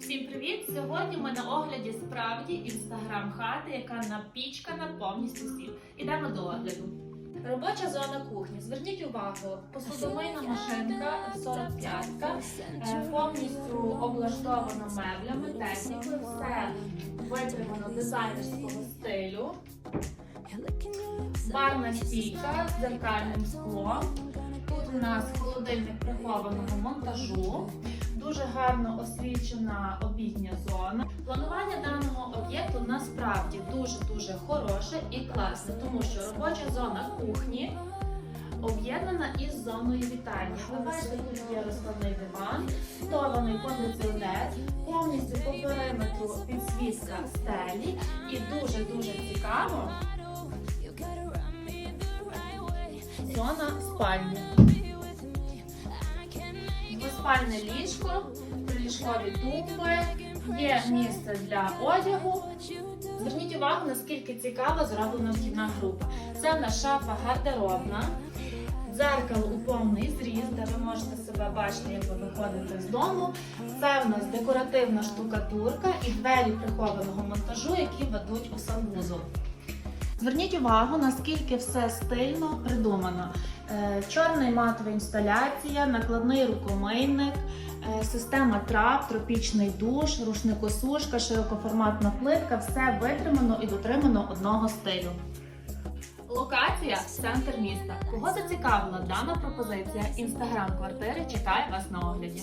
Всім привіт! Сьогодні ми на огляді справді інстаграм хати, яка напічкана повністю всім. Ідемо до огляду. Робоча зона кухні. Зверніть увагу, посудомийна машинка 45 е, повністю облаштована меблями, технікою, все витримано дизайнерського стилю. Барна стійка з дзеркальним склом. Тут у нас холодильник прихованого монтажу. Дуже гарно освічена обідня зона. Планування даного об'єкту насправді дуже-дуже хороше і класне, тому що робоча зона кухні об'єднана із зоною вітальні. Ви бачите, тут є розкладний диван, втований кондиціонер, повністю по периметру підсвітка стелі і дуже-дуже цікаво зона спальні. Двоспальне ліжко, приліжкові тумби, є місце для одягу. Зверніть увагу, наскільки цікаво зроблена вхідна група. Це в нас шафа гардеробна, дзеркало у повний зріз, де ви можете себе бачити, як ви виходите з дому. Це в нас декоративна штукатурка і двері прихованого монтажу, які ведуть у санвузол. Зверніть увагу, наскільки все стильно придумано. Е, Чорний матова інсталяція, накладний рукомийник, е, система трап, тропічний душ, рушникосушка, широкоформатна плитка все витримано і дотримано одного стилю. Локація центр міста. Кого зацікавила дана пропозиція? Інстаграм квартири чекає вас на огляді.